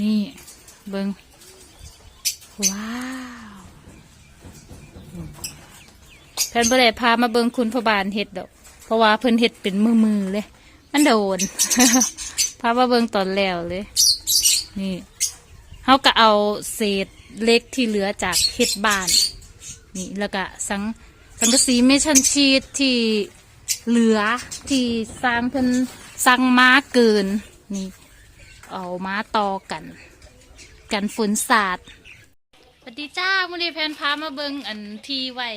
นี่เบิงว้าวเพิ่นบ่ได้พามาเบิงคุณพบานเฮ็ดดอก เพราะว่าเพิ่นเฮ็ดเป็นมือมือเลย มันโดน พามาเบิงตอนแล้วเลย นี่เฮาก็เอาเศษเล็กที่เหลือจากเฮ็ดบ้าน นี่แล้วก็สังสังกะสีเมชันชีตที่เหลือที่สร้างเพิ่นสร้างมาเกิน นี่ เอาม้าตอกัน กันฝนสาดสวัสดีจ้ามุนีแพนพามาเบิงอันทีไว้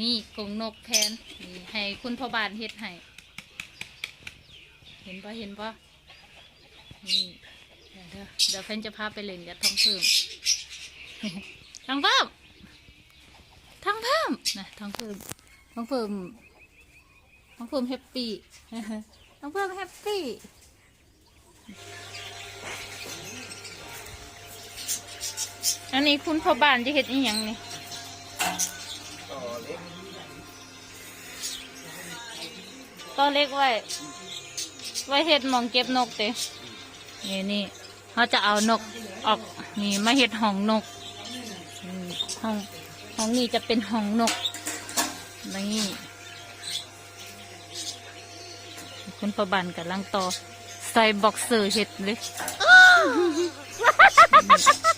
นี่กงนกแพนนี่ให้คุณพ่อบานเฮ็ดให้ เห็นปะเห็นปะนี่เดี๋ยวเดี๋ยวเดี๋ยวแพนจะพาไปเล่นกับท้องเพิ่มท้องเพิ่มท้องเพิ่มนะท้องเพิ่มท้องเพิ่มท้องเพิ่มแฮปปี้ท้องเพิ่มแฮปปี้ อันนี้คุณพ่อบ้านจะเห็ดอีหยังนี่ต่อเล็กไว้ ไว้เห็ดมองเก็บนกเตนี่นี่เขาจะเอานกออกนี่มาเห็ดห้องนกห้องห้องนี้จะเป็นห้องนกนี่คุณพ่อบ้านกำลังต่อ ใส่บ็อกเซอร์เห็ดเลย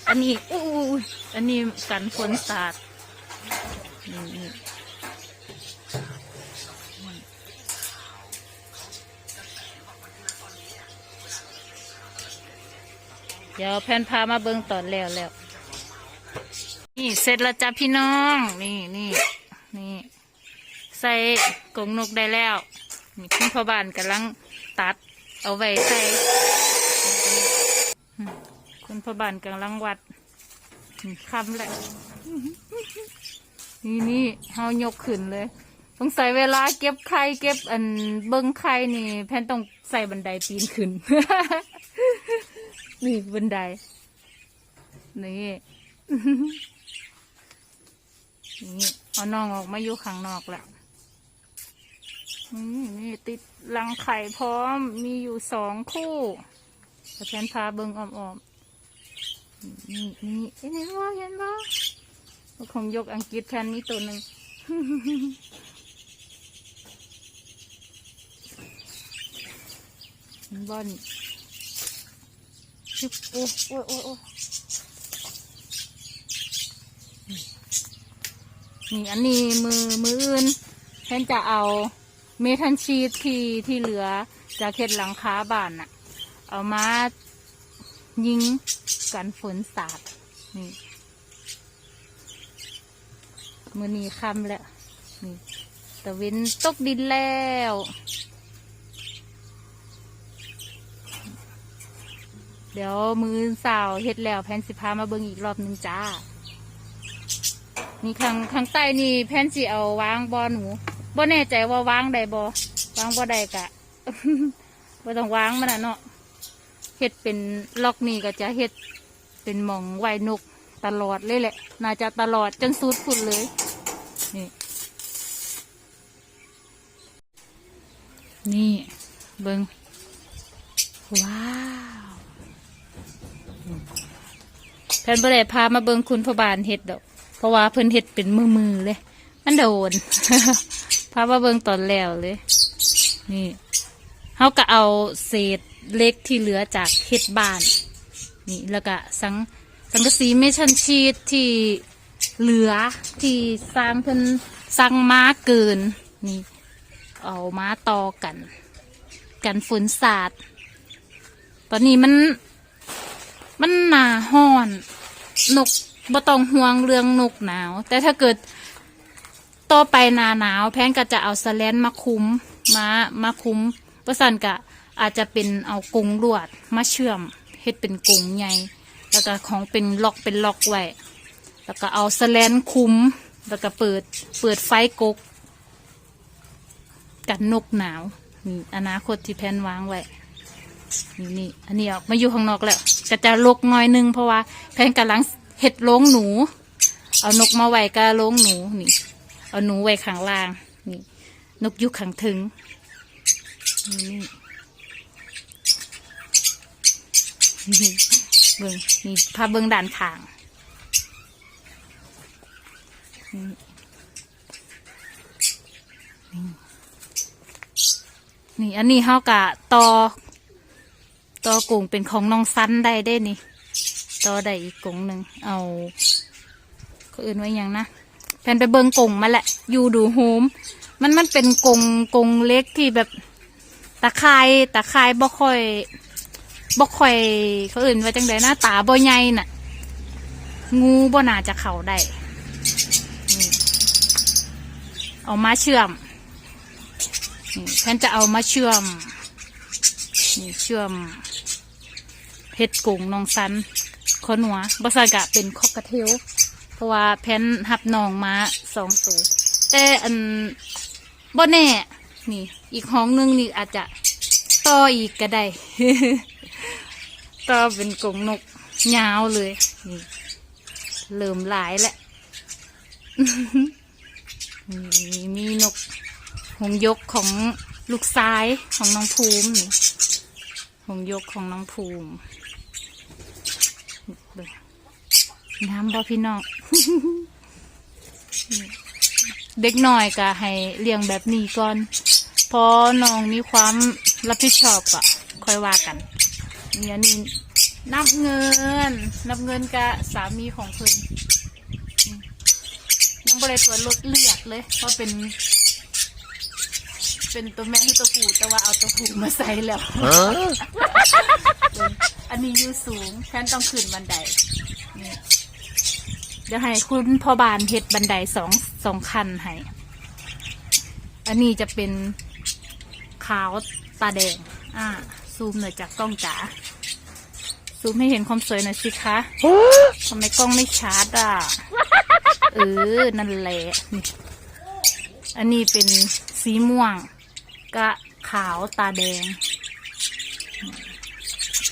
อันนี้อู้ยอันนี้กันฝนสาดนี่นี่เดี๋ยวแพนพามาเบิ่งตอนแล้วแล้ว นี่เสร็จแล้วจ้ะพี่น้อง นี่นี่นี่ใส่กรงนกได้แล้ว นี่คุณพ่อบ้านกำลังตัด เอาไว้ใส่คุณพ่อบ้านกำลังวัดคำแหละ นี่นี่เฮายกขึ้นเลยต้องใส่เวลาเก็บไข่เก็บอันเบิ้งไข่นี่ แพนต้องใส่บันไดปีนขึ้น นี่บันได นี่นี่เอาน้องออกมาอยู่ข้างนอกแล้ว นี่นี่ติดรังไข่พร้อมมีอยู่สองคู่แต่แพนพาเบิ้งอ้อมๆนี่นี่เห็นว่าเห็นว่าคงยกอังกฤษแทนนี้ตัวหนึ่งบอลชิบโอ้โอ้โอ้โอ้นี่อันนี้มือมืออื่นแทนจะเอา เมทันชีตที่ที่เหลือจากเข็ดหลังคาบ้านน่ะ เอามายิงกันฝนสาดนี่มือนีคำแล้วนี่ตะเวนตกดินแล้วเดี๋ยวมือสาวเฮ็ดแล้วแพนสิพามาเบิ่งอีกรอบหนึงจ้า นี่ข้างข้างใต้นี่แพนสิเอาวางบอหนู บ่แน่ใจว่าวางได้บ่วางบ่ได้กะบ่ต้องวางมันน่ะเนาะเฮ็ดเป็นล็อกนี่ก็จะเฮ็ดเป็นหมองไว้นกตลอดเลยแหละ น่าจะตลอดจนสุดฝุ่นเลยนี่นี่เบิงว้าวเพิ่นบ่ได้พามาเบิงคุณพบานเฮ็ดดอก เพราะว่าเพิ่นเฮ็ดเป็นมือมือเลย มันโดน พามาเบิงตอนแล้วเลย นี่เขาก็เอาเศษเล็กที่เหลือจากเฮ็ดบ้าน นี่แล้วก็สังสังกะสีเมชันชีตที่เหลือที่สร้างเพิ่นสร้างมาเกิน นี่ เอาม้าตอกัน กันฝนสาด ตอนนี้มัน มันหนาห้อน นกบ่ต้องห่วงเรื่องนกหนาว แต่ถ้าเกิด ต่อไปหนาหนาวแพนก็จะเอาสแลนมาคุ้มมามาคุ้มประสันกะอาจจะเป็นเอากงลวดมาเชื่อมเฮ็ดเป็นกงใหญ่แล้วก็ของเป็นล็อกเป็นล็อกไว้แล้วก็เอาสแลนคุ้มแล้วก็เปิดเปิดไฟกก กันนกหนาวนี่อนาคตที่แพนวางไว้นี่นี่อันนี้ออกมาอยู่ข้างนอกแล้วก็จะลกน้อยหนึงเพราะว่าแพนกำลังเห็ดโลงหนู เอานกมาไว้กับโลงหนูนี่ เอาหนูไว้ข้างล่าง นี่ นกยุคขังถึง นี่เบิ่งนี่พาเบิ่งด่านขางนี่ อันนี้เฮากะตอตอกุ้งเป็นของน้องซันได้ได้นี่ตอได้อีกกุ่งหนึ่งเอาก็อื่นไว้ยังนะ แผ่นไปเบิงกงมาแหละ อยู่ดูโฮม มันมันเป็นกงกงเล็กที่แบบตะไคร่ตะไคร่บ่ค่อยบ่ค่อยเขาอื่นว่าจังไดหน้าตาบ่ใหญ่น่ะ งูบ่น่าจะเข้าได้เอามาเชื่อมนี่แพนจะเอามาเชื่อมนี่เชื่อมเห็ดกุ้งนองสันขอหนัวบสากะเป็นคอกกระเทล เพราะว่าแพนหับน้องมาสองตัวแต่อันบ่แน่ นี่ อีกห้องหนึงนี่อาจจะต่ออีกก็ได้ต่อเป็นกรงนกยาวเลยนี่เริ่มหลายแล้วนี่มีนกหงยกของลูกซ้ายของน้องภูมินี่หงยกของน้องภูมิน้ำบ่พี่น้อง เด็กหน่อยก็ให้เลี้ยงแบบนี้ก่อนพอน้องมีความรับผิดชอบก็ค่อยว่ากันเนี่ยนี่นับเงิน นับเงินกับสามีของเพิ่นอืมยังบริตัวจลดเลือดเลยเพราะเป็น เป็นตัวแม่ที่ตัวผู้แต่ว่าเอาตัวผู้มาใส่แล้วอันนี้อยู่สูงแทนต้องขึ้นบันไดนี่ เดี๋ยวให้คุณพ่อบานเฮ็ดบันไดสองสองคันให้ อันนี้จะเป็นขาวตาแดง อ่า ซูมหน่อยจากกล้องจ๋า ซูมให้เห็นความสวยหน่อยสิคะทำไมกล้องไม่ชัดอะ เออ นั่นแหละนี่อันนี้เป็นสีม่วงกะขาวตาแดง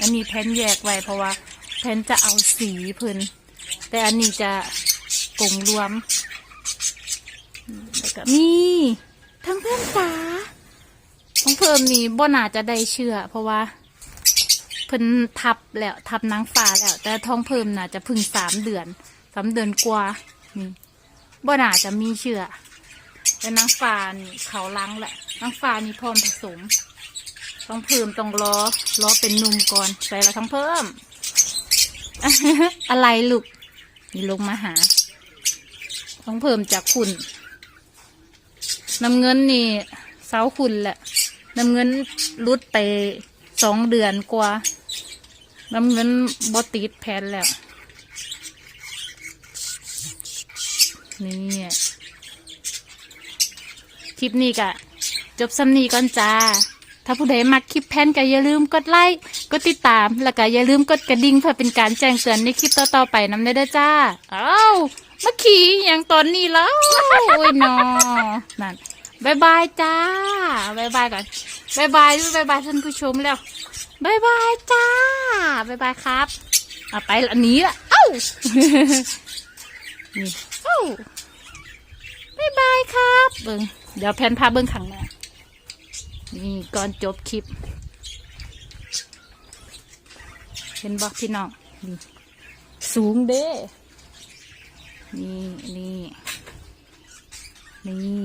อันนี้แพนแยกไว้เพราะว่า แพนจะเอาสีเพิ่น แต่อันนี้จะกลงรวมแล้วก็มีทั้งเพื่อนจ๋าของเพิ่มนี่บ่น่าจะได้เชื่อ เพราะว่าเพิ่นทับแล้วทับนางฟ้าแล้ว แต่ท้องเพิ่มน่าจะพึ่งสามเดือนสามเดือนกว่านี่บ่น่าจะมีเชื่อแต่นางฟ้านี่เขาล้างแหละนางฟ้านี่พร้อมผสมต้องเพิ่มต้องรอรอเป็นนุ่มก่อนใส่ละทั้งเพิ่ม อะไรลูก นี่ลงมาหา ต้องเพิ่มจากคุณน้ำเงินนี่เสาคุณแหละน้ำเงินรุดไปสองเดือนกว่า น้ำเงินบอติดแพนแล้ว นี่คลิปนี้กะ จบซ้ำนี้ก่อนจ้า ถ้าผู้ใดมักคลิปแพนก็อย่าลืมกดไลค์ กดติดตาม แล้วก็อย่าลืมกดกระดิ่งเพื่อเป็นการแจ้งเตือนในคลิปต่อๆไปน้ำได้เด้อจ้าเอ้ามาขี่อย่างตอนนี้แล้ว โอ้ยนอนั่นบายบายจ้าบายบายก่อนบายบายด้วยบายบายท่านผู้ชมแล้วบายบายจ้าบายบายครับเอาไปละนี้ละเอ้านี่เอ้าบายบายครับเบิ้งเดี๋ยวแพนพาเบิ้งขังหน้านี่ก่อนจบคลิป เห็นบอกพี่น้องนี่สูงเด้ นี่นี่นี่